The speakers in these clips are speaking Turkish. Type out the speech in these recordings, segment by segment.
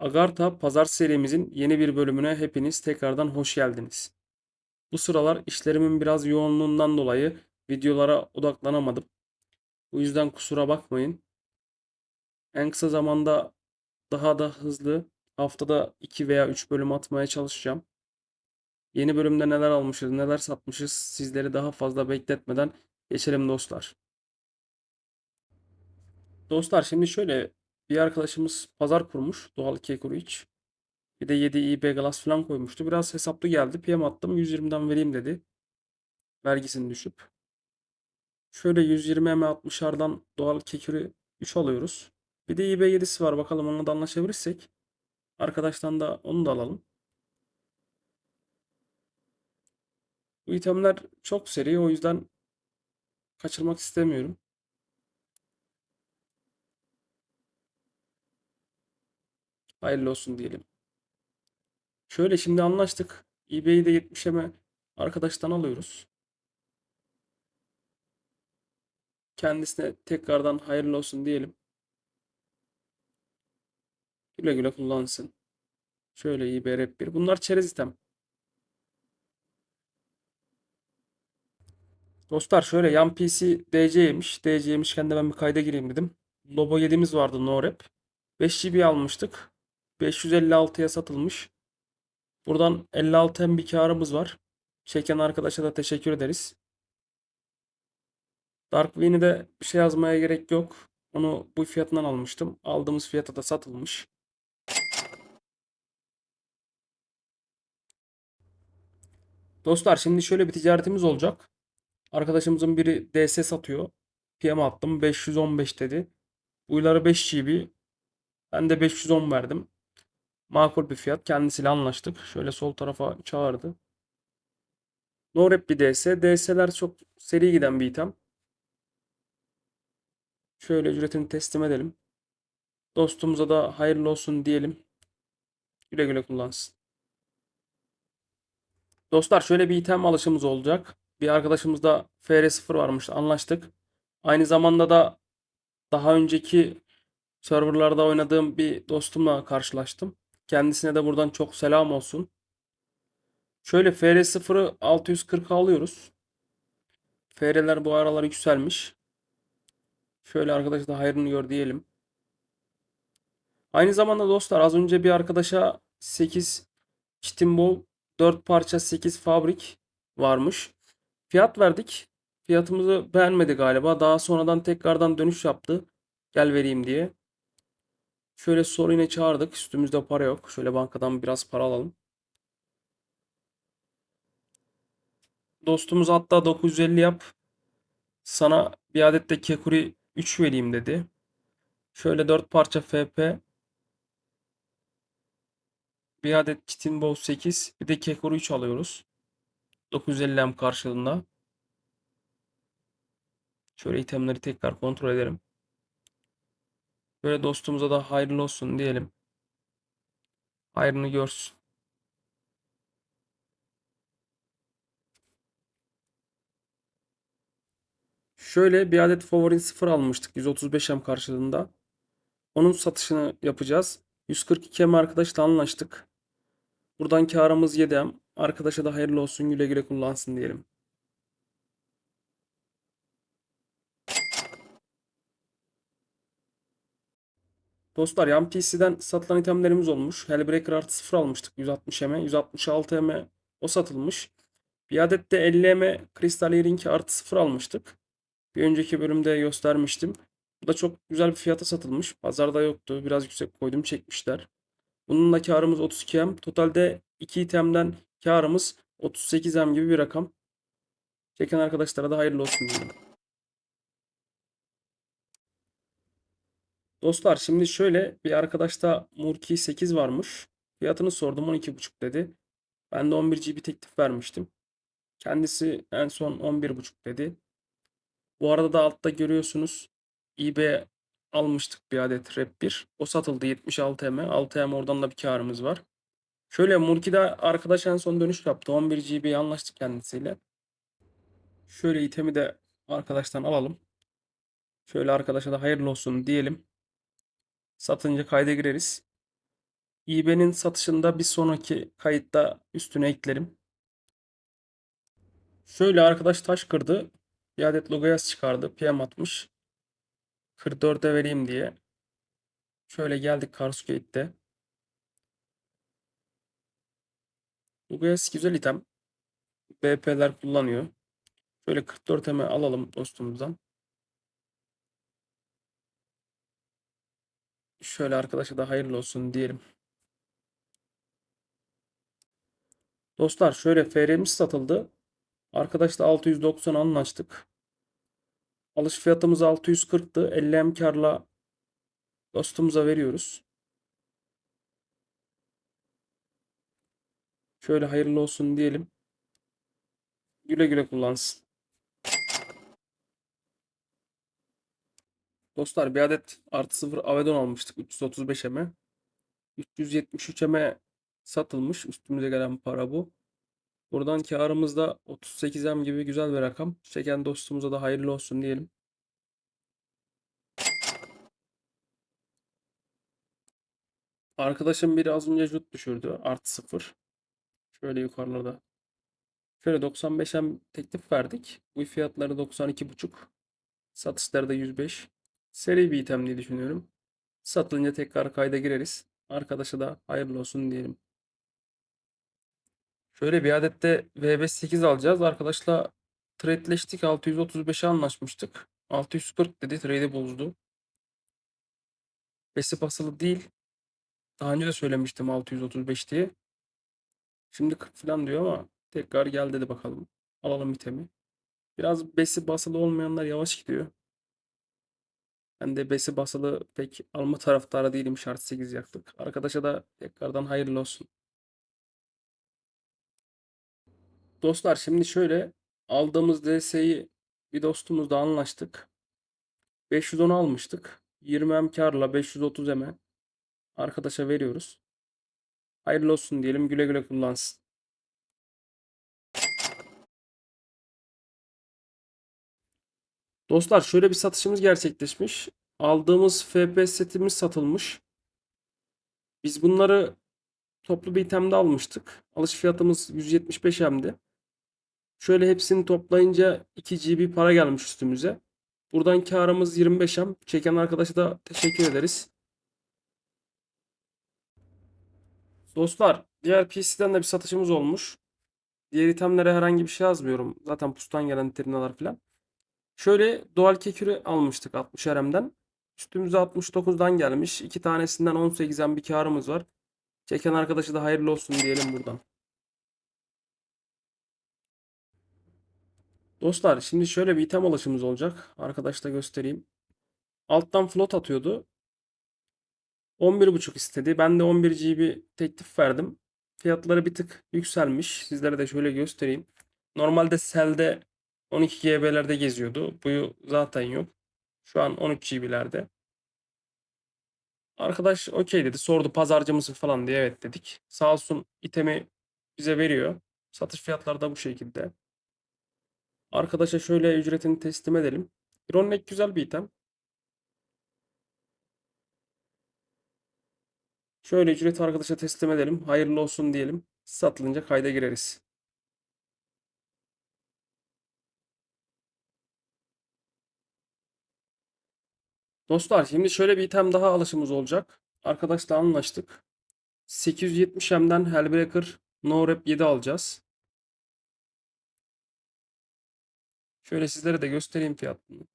Agartha Pazar serimizin yeni bir bölümüne hepiniz tekrardan hoş geldiniz. Bu sıralar işlerimin biraz yoğunluğundan dolayı videolara odaklanamadım. Bu yüzden kusura bakmayın. En kısa zamanda daha da hızlı haftada 2 veya 3 bölüm atmaya çalışacağım. Yeni bölümde neler almışız, neler satmışız sizleri daha fazla bekletmeden geçelim dostlar. Dostlar şimdi şöyle bir arkadaşımız pazar kurmuş doğal kekuru iç. Bir de 7 IB Glass falan koymuştu. Biraz hesaplı geldi. PM attım. 120'den vereyim dedi. Vergisini düşüp. Şöyle 120 M 60'lardan doğal kekiri 3 alıyoruz. Bir de IB 7'si var. Bakalım onunla da anlaşabilirsek. Arkadaştan da onu da alalım. Bu itemler çok seri. O yüzden kaçırmak istemiyorum. Hayırlı olsun diyelim. Şöyle şimdi anlaştık. eBay'i de 70'e arkadaştan alıyoruz. Kendisine tekrardan hayırlı olsun diyelim. Güle güle kullansın. Şöyle eBay Rap 1. Bunlar çerez item. Dostlar şöyle yan PC DC'ymiş. DC'ymişken de ben bir kayda gireyim dedim. Lobo 7'miz vardı no rap. 5 GB almıştık. 556'ya satılmış. Buradan 56 hem bir karımız var. Çeken arkadaşa da teşekkür ederiz. Darkwing'i de bir şey yazmaya gerek yok. Onu bu fiyatından almıştım. Aldığımız fiyata da satılmış. Dostlar şimdi şöyle bir ticaretimiz olacak. Arkadaşımızın biri DS satıyor. PM attım 515 dedi. Uyları 5 GB. Ben de 510 verdim. Makul bir fiyat. Kendisiyle anlaştık. Şöyle sol tarafa çağırdı. No rap bir DS. DS'ler çok seri giden bir item. Şöyle ücretini teslim edelim. Dostumuza da hayırlı olsun diyelim. Güle güle kullansın. Dostlar şöyle bir item alışımız olacak. Bir arkadaşımızda FR0 varmış anlaştık. Aynı zamanda da daha önceki serverlarda oynadığım bir dostumla karşılaştım. Kendisine de buradan çok selam olsun. Şöyle FR0'ı 640 alıyoruz. FR'ler bu aralar yükselmiş. Şöyle arkadaşa da hayrını gör diyelim. Aynı zamanda dostlar az önce bir arkadaşa 8 Chitin 4 parça 8 fabrik varmış. Fiyat verdik. Fiyatımızı beğenmedi galiba. Daha sonradan tekrardan dönüş yaptı. Gel vereyim diye. Şöyle soru yine çağırdık. Üstümüzde para yok. Şöyle bankadan biraz para alalım. Dostumuz hatta 950 yap. Sana bir adet de Kekuri 3 vereyim dedi. Şöyle 4 parça FP. Bir adet Chitin Bow 8. Bir de Kekuri 3 alıyoruz. 950 M karşılığında. Şöyle itemleri tekrar kontrol edelim. Böyle dostumuza da hayırlı olsun diyelim. Hayrını görsün. Şöyle bir adet favorin 0 almıştık 135M karşılığında. Onun satışını yapacağız. 142M arkadaşla anlaştık. Buradan karımız 7M. Arkadaşa da hayırlı olsun güle güle kullansın diyelim. Dostlar yan PC'den satılan itemlerimiz olmuş. Hellbreaker artı 0 almıştık 160M. 166M o satılmış. Bir adet de 50M Crystal Earring artı 0 almıştık. Bir önceki bölümde göstermiştim. Bu da çok güzel bir fiyata satılmış. Pazarda yoktu. Biraz yüksek koydum çekmişler. Bunun da karımız 32M. Totalde 2 itemden karımız 38M gibi bir rakam. Çeken arkadaşlara da hayırlı olsun diyelim. Dostlar şimdi şöyle bir arkadaşta Murki 8 varmış. Fiyatını sordum 12,5 dedi. Ben de 11 GB teklif vermiştim. Kendisi en son 11,5 dedi. Bu arada da altta görüyorsunuz eBay almıştık bir adet Rap 1. O satıldı 76 M. 6 M oradan da bir karımız var. Şöyle Murki'de arkadaş en son dönüş yaptı. 11 GB anlaştık kendisiyle. Şöyle itemi de arkadaştan alalım. Şöyle arkadaşa da hayırlı olsun diyelim. Satınca kayda gireriz. İB'nin satışında bir sonraki kayıtta üstüne eklerim. Şöyle arkadaş taş kırdı. Bir adet Logoyas çıkardı. PM atmış. 44'e vereyim diye. Şöyle geldik Karsugate'de. Logoyas güzel item. BP'ler kullanıyor. Şöyle 44 eme alalım dostumuzdan. Şöyle arkadaşa da hayırlı olsun diyelim. Dostlar şöyle FR'miz satıldı. Arkadaşla 690 anlaştık. Alış fiyatımız 640'tı. 50 M karla dostumuza veriyoruz. Şöyle hayırlı olsun diyelim. Güle güle kullansın. Dostlar bir adet artı sıfır Avedon almıştık 335 M. 373 M satılmış. Üstümüze gelen para bu. Buradan karımız da 38 M gibi güzel bir rakam. Çeken dostumuza da hayırlı olsun diyelim. Arkadaşım biri az önce jut düşürdü. Artı sıfır. Şöyle yukarılarda. Şöyle 95 M teklif verdik. Bu fiyatları 92,5. Satışları da 105. Seri bir item diye düşünüyorum. Satılınca tekrar kayda gireriz. Arkadaşa da hayırlı olsun diyelim. Şöyle bir adette VB8 alacağız. Arkadaşla trade'leştik. 635'e anlaşmıştık. 640 dedi. Trade'i bozdu. Besi basılı değil. Daha önce de söylemiştim 635 diye. Şimdi 40 falan diyor ama tekrar gel dedi bakalım. Alalım itemi. Biraz besi basılı olmayanlar yavaş gidiyor. Ben de besi basılı pek alma taraftarı değilim. Şart 8 yaktık. Arkadaşa da tekrardan hayırlı olsun. Dostlar şimdi şöyle aldığımız DS'yi bir dostumuzla anlaştık. 510 almıştık. 20 M karla 530 M arkadaşa veriyoruz. Hayırlı olsun diyelim. Güle güle kullansın. Dostlar şöyle bir satışımız gerçekleşmiş. Aldığımız FP setimiz satılmış. Biz bunları toplu bir itemde almıştık. Alış fiyatımız 175 M'di. Şöyle hepsini toplayınca 2 GB para gelmiş üstümüze. Buradan karımız 25 M. Çeken arkadaşa da teşekkür ederiz. Dostlar diğer PC'den de bir satışımız olmuş. Diğer itemlere herhangi bir şey yazmıyorum. Zaten pustan gelen terminalar falan. Şöyle dual kekürü almıştık 60 RM'den. Üstümüze 69'dan gelmiş. İki tanesinden 18'den bir karımız var. Çeken arkadaşı da hayırlı olsun diyelim buradan. Dostlar şimdi şöyle bir item alışımız olacak. Arkadaşla göstereyim. Alttan float atıyordu. 11.5 istedi. Ben de 11 GB teklif verdim. Fiyatları bir tık yükselmiş. Sizlere de şöyle göstereyim. Normalde selde 12 GB'lerde geziyordu. Bu zaten yok. Şu an 13 GB'lerde. Arkadaş okey dedi. Sordu pazarcı mısın falan diye evet dedik. Sağ olsun itemi bize veriyor. Satış fiyatları da bu şekilde. Arkadaşa şöyle ücretini teslim edelim. Ironneck güzel bir item. Şöyle ücreti arkadaşa teslim edelim. Hayırlı olsun diyelim. Satılınca kayda gireriz. Dostlar şimdi şöyle bir item daha alışımız olacak. Arkadaşla anlaştık. 870M'den Hellbreaker No Rep 7 alacağız. Şöyle sizlere de göstereyim fiyatını.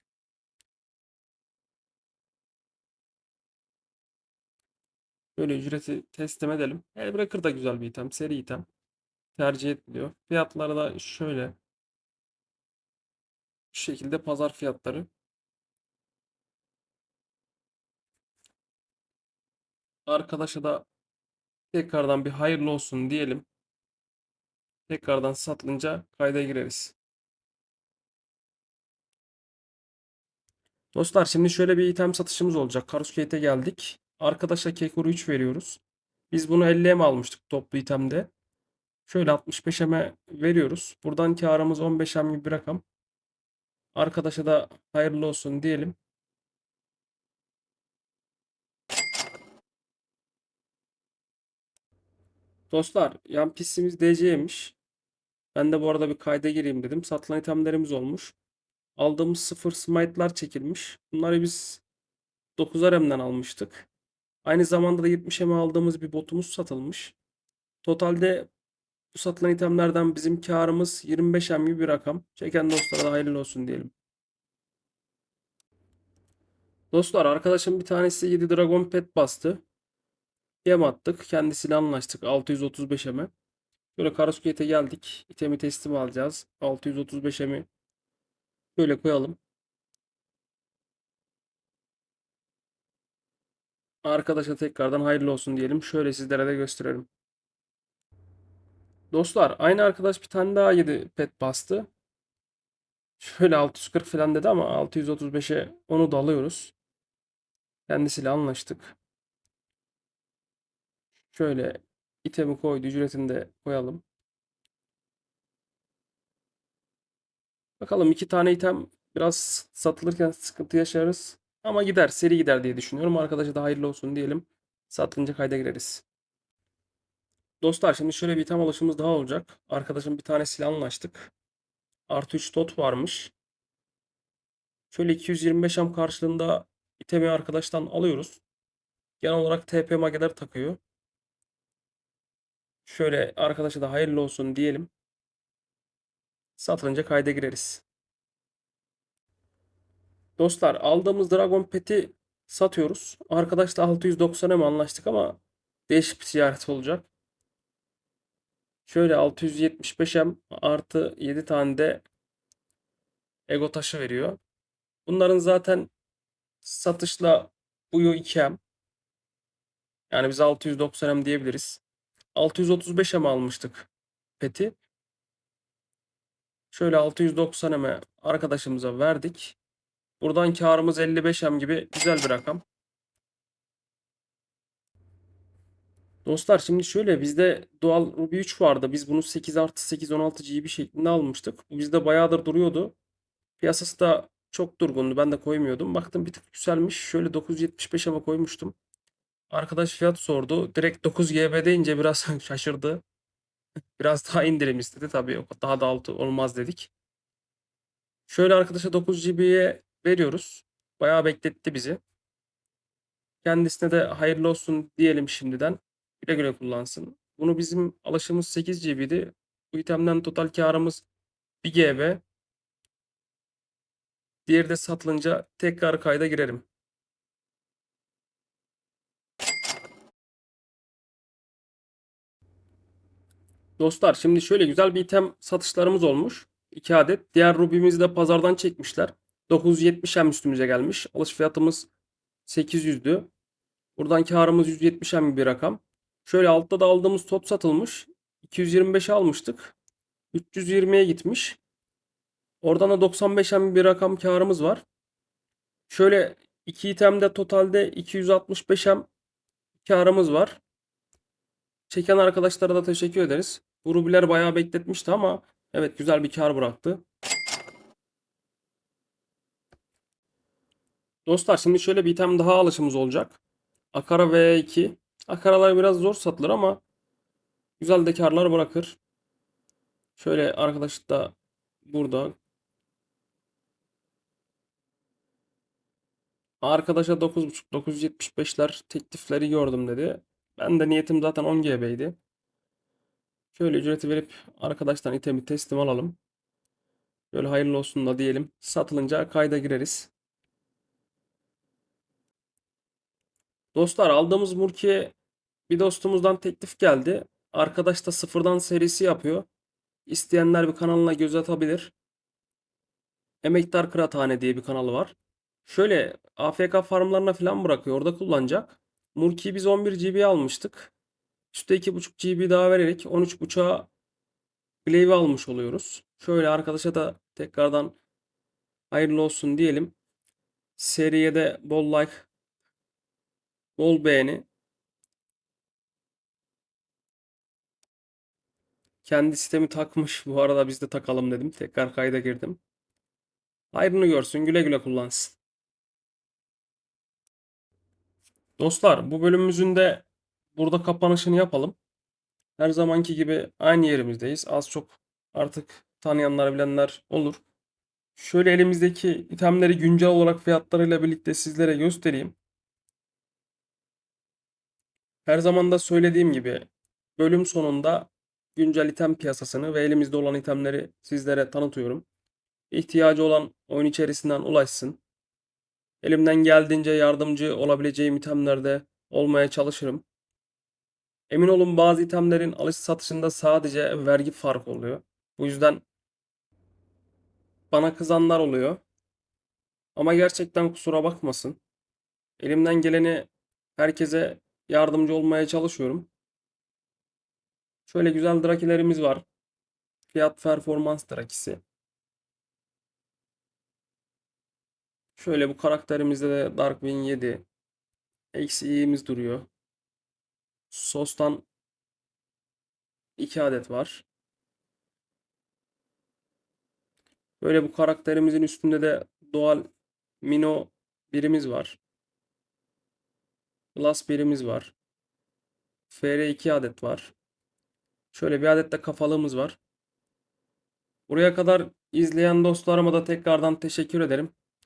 Böyle ücreti teslim edelim. Hellbreaker da güzel bir item. Seri item. Tercih ediliyor. Fiyatları da şöyle. Şu şekilde pazar fiyatları. Arkadaşa da tekrardan bir hayırlı olsun diyelim. Tekrardan satılınca kayda gireriz. Dostlar şimdi şöyle bir item satışımız olacak. Karusgate'e geldik. Arkadaşa Kekur'u 3 veriyoruz. Biz bunu 50'ye mi almıştık toplu itemde? Şöyle 65'e veriyoruz. Buradan karımız 15'em gibi bir rakam. Arkadaşa da hayırlı olsun diyelim. Dostlar yan pistimiz DC'ymiş. Ben de bu arada bir kayda gireyim dedim. Satılan itemlerimiz olmuş. Aldığımız sıfır smite'lar çekilmiş. Bunları biz 9 RM'den almıştık. Aynı zamanda da 70 M aldığımız bir botumuz satılmış. Totalde bu satılan itemlerden bizim karımız 25 M gibi bir rakam. Çeken dostlara da hayırlı olsun diyelim. Dostlar arkadaşım bir tanesi 7 Dragon Pet bastı. Yem attık. Kendisiyle anlaştık 635 M'e. Böyle Karasuke'ye geldik. İtemi teslim alacağız. 635 M'i böyle koyalım. Arkadaşa tekrardan hayırlı olsun diyelim. Şöyle sizlere de gösterelim. Dostlar aynı arkadaş bir tane daha 7 pet bastı. Şöyle 640 falan dedi ama 635'e onu da alıyoruz. Kendisiyle anlaştık. Şöyle itemi koydu. Ücretini de koyalım. Bakalım iki tane item biraz satılırken sıkıntı yaşarız. Ama gider. Seri gider diye düşünüyorum. Arkadaşa da hayırlı olsun diyelim. Satılınca kayda gireriz. Dostlar şimdi şöyle bir item alışımız daha olacak. Arkadaşım bir tanesiyle anlaştık. Artı 3 dot varmış. Şöyle 225 am karşılığında itemi arkadaştan alıyoruz. Genel olarak TP mageler takıyor. Şöyle arkadaşa da hayırlı olsun diyelim. Satılınca kayda gireriz. Dostlar aldığımız Dragon Pet'i satıyoruz. Arkadaşla 690'a mı anlaştık ama değişik bir ticaret olacak. Şöyle 675M artı 7 tane de ego taşı veriyor. Bunların zaten satışla buyu 2M. Yani biz 690M diyebiliriz. 635M almıştık peti. Şöyle 690M'e arkadaşımıza verdik. Buradan karımız 55M gibi güzel bir rakam. Dostlar şimdi şöyle bizde Dual Ruby 3 vardı. Biz bunu 8 artı 8 16 GB şeklinde almıştık. Bu bizde bayağıdır duruyordu. Piyasası da çok durgundu. Ben de koymuyordum. Baktım bir tık yükselmiş. Şöyle 975 ama koymuştum. Arkadaş fiyat sordu. Direkt 9 GB deyince biraz şaşırdı. Biraz daha indirim istedi. Tabii daha da altı olmaz dedik. Şöyle arkadaşa 9 GB'ye veriyoruz. Bayağı bekletti bizi. Kendisine de hayırlı olsun diyelim şimdiden. Güle güle kullansın. Bunu bizim alışımız 8 GB'di. Bu itemden total karımız 1 GB. Diğeri de satılınca tekrar kayda girerim. Dostlar şimdi şöyle güzel bir item satışlarımız olmuş. 2 adet. Diğer rubimizi de pazardan çekmişler. 970 hem üstümüze gelmiş. Alış fiyatımız 800'dü. Buradan karımız 170 hem bir rakam. Şöyle altta da aldığımız tot satılmış. 225'e almıştık. 320'ye gitmiş. Oradan da 95 hem bir rakam karımız var. Şöyle iki itemde totalde 265 hem karımız var. Çeken arkadaşlara da teşekkür ederiz. Bu rubiler bayağı bekletmişti ama evet güzel bir kar bıraktı. Dostlar şimdi şöyle bir item daha alışımız olacak. Akara V2. Akaralar biraz zor satılır ama güzel de karlar bırakır. Şöyle arkadaş da burada. Arkadaşa 9.5 975'ler teklifleri gördüm dedi. Ben de niyetim zaten 10 GB'ydi. Şöyle ücreti verip arkadaştan itemi teslim alalım. Böyle hayırlı olsun da diyelim. Satılınca kayda gireriz. Dostlar aldığımız Murki'ye bir dostumuzdan teklif geldi. Arkadaş da sıfırdan serisi yapıyor. İsteyenler bir kanalına göz atabilir. Emektar Kıraathane diye bir kanalı var. Şöyle AFK farmlarına falan bırakıyor. Orada kullanacak. Murki'yi biz 11 GB almıştık. Üste 2.5 GB daha vererek 13.5'a Glaive almış oluyoruz. Şöyle arkadaşa da tekrardan hayırlı olsun diyelim. Seriye de bol like, bol beğeni. Kendi sistemi takmış. Bu arada biz de takalım dedim. Tekrar kayda girdim. Hayrını görsün. Güle güle kullansın. Dostlar bu bölümümüzün de burada kapanışını yapalım. Her zamanki gibi aynı yerimizdeyiz. Az çok artık tanıyanlar bilenler olur. Şöyle elimizdeki itemleri güncel olarak fiyatlarıyla birlikte sizlere göstereyim. Her zaman da söylediğim gibi bölüm sonunda güncel item piyasasını ve elimizde olan itemleri sizlere tanıtıyorum. İhtiyacı olan oyun içerisinden ulaşsın. Elimden geldiğince yardımcı olabileceğim itemlerde olmaya çalışırım. Emin olun bazı itemlerin alış satışında sadece vergi farkı oluyor. Bu yüzden bana kızanlar oluyor. Ama gerçekten kusura bakmasın. Elimden geleni herkese yardımcı olmaya çalışıyorum. Şöyle güzel drakilerimiz var. Fiyat performans drakisi. Şöyle bu karakterimizde de Darkwing 7. Eksi i'miz duruyor. Sos'tan 2 adet var. Böyle bu karakterimizin üstünde de doğal Mino birimiz var. Plus birimiz var. FR 2 adet var. Şöyle bir adet de kafalığımız var. Buraya kadar izleyen dostlarıma da tekrardan teşekkür ederim.